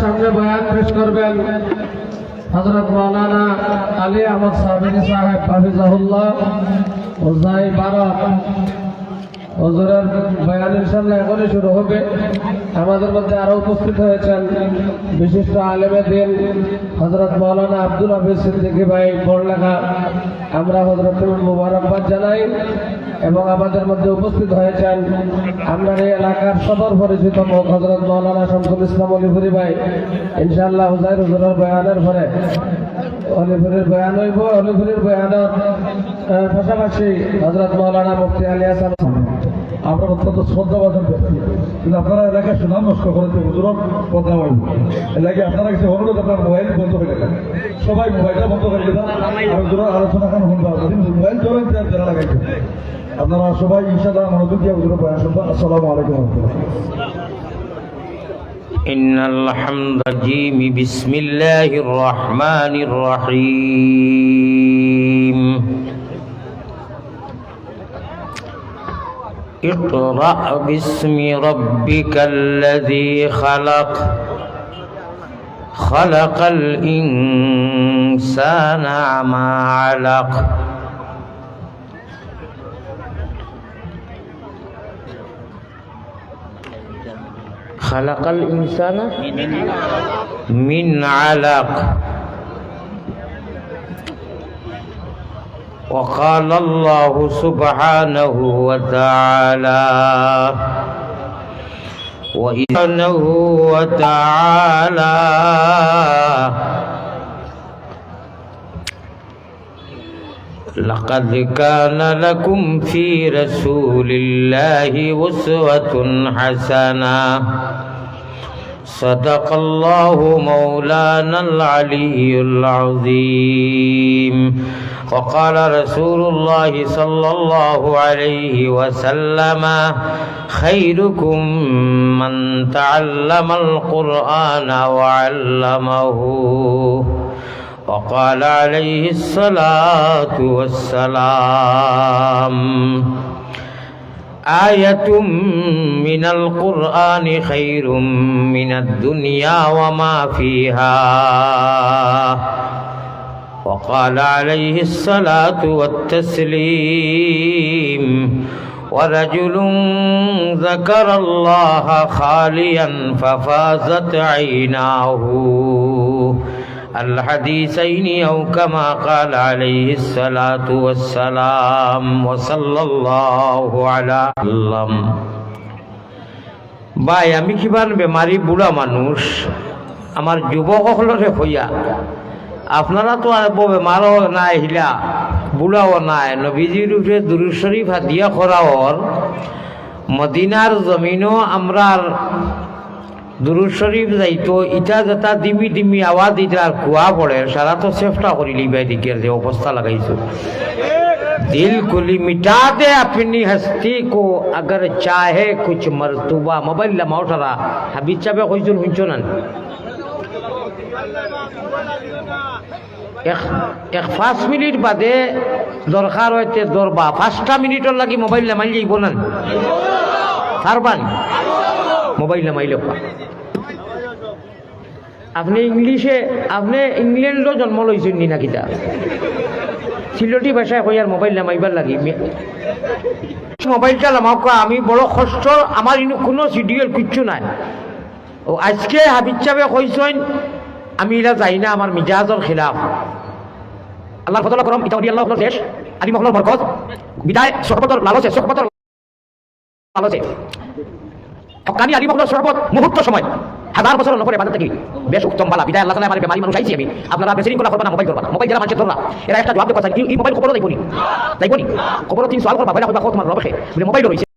সামনে বয়ান পেশ করবেন। হজরত মৌলানা আলী আহমদ সাবিনী সাহেব, হাফিজাহুল্লাহ ওজাই ভারত হজরের বয়ান ইনশাল্লাহ এখনই শুরু হবে। আমাদের মধ্যে আরও উপস্থিত হয়েছেন বিশিষ্ট আলেমে দিন হজরত মৌলানা আব্দুল হাফিজ সিদ্দিকী ভাই লেখা আমরা হজরত মুবারকবাদ জানাই। এবং আমাদের মধ্যে উপস্থিত হয়েছেন আমরা এই এলাকার সদর পরিচিত হজরত মৌলানা শামসুল ইসলাম অলিপুরি ভাই। ইনশাআল্লাহ হুজাইর হুজুরের বয়ানের পরে, অলিপুরের বয়ান হইব, অলিপুরের বয়ানের পাশাপাশি হজরত মৌলানা মুফতি আলী হাসান। আমরা অত্যন্ত শ্রদ্ধাবাদন ব্যক্তি। কিন্তু আপনারা এলাকায় সুনাম নষ্ট করেছে হুজুরক কথা বলব এলাকায় আপনারা কিছু অনুরোধ, আপনার মোবাইল বন্ধ হয়ে দেন সবাই মোবাইলটা বন্ধ করে দেন আর হুজুরের আলোচনা শুনবা যদি মোবাইল চলেন যারা লাগাইছে আপনারা সবাই ইনশাআল্লাহ মনোযোগ দিয়ে হুজুরের বয়ান শুনবা আসসালামু আলাইকুম রহমতুল্লাহ إن الحمد الرجيم بسم الله الرحمن الرحيم اقرأ باسم ربك الذي خلق خلق الإنسان ما علق خلق الإنسان من علق وقال الله سبحانه وتعالى وإنه وتعالى لقد كان لكم في رسول الله أسوة حسنة. صدق الله مولانا العلي العظيم. وقال رسول الله صلى الله عليه وسلم خيركم من تعلم القرآن وعلمه. وقال عليه الصلاة والسلام آية من القرآن خير من الدنيا وما فيها. وقال عليه الصلاة والتسليم ورجل ذكر الله خاليا ففازت عيناه. الحديثين أو كما قال عليه الصلاة والسلام وصلى الله على وسلم ভাই আমি কিমান বেমাৰী বুঢ়া মানুষ আমার যুৱকসকলৰে হইয়া আপনারা তো আর ব বেমারও নাই হিলা বুড়াও নাই নবীজির উপরে দুরুদ শরীফ হাদিয়া করাওর মদিনার জমিনও আমরার দুরুদ শরীফ যাইতো, ইটা যেটা ডিমি দিমি আওয়াজ ইটা কুয়া পড়ে, সারা তো চেষ্টা করিলি লিবাই দিকের যে অবস্থা লাগাইছো। দিল কুলি মিটা দে আপনি হস্তি কো, আগর চাহে কুছ মরতুবা। মোবাইল লামাও হাবি চাবে কইছুন, শুনছো না? এক পাঁচ মিনিট বাদে দরকার হইতে দরবা। পাঁচটা মিনিটর লাগি মোবাইল লামাই যাইব না? পারবান মোবাইল নামাইলে আপনি ইংলিশে, আপনি ইংল্যান্ডও জন্ম লইছেন নি নাকি তা সিলটি ভাষায় কই আর মোবাইল নামাইবার লাগি। মোবাইলটা নামাও আমি বড় কষ্ট আমার ইনো কোনো সিডিউল কিচ্ছু নাই। ও আজকে হাবিজ সাহেবে কইছেন আমি এরা যাই না আমার মিজাজর খিলাফ। আল্লাহ ফতলা করম ইতা আল্লাহ দেশ আলী মহল বরকত বিদায় সহবতর লালসে সহবতর লালসে হকানি আলী মহল সর্বত মুহূর্ত সময়। হাজার বছর নপরে বাজার থেকে বেশ উত্তম বালা বিদায় আল্লাহ আমার বেমারি মানুষ আইছি আমি। আপনারা বেশি করা করবা না মোবাইল করবা মোবাইল যারা মানুষের ধরা এরা একটা জবাব কথা এই মোবাইল খবরও দেখবনি দেখবনি খবরও তিন সওয়াল করবা বাইরে হইবা তোমার রবে বলে মোবাইল রয়েছে।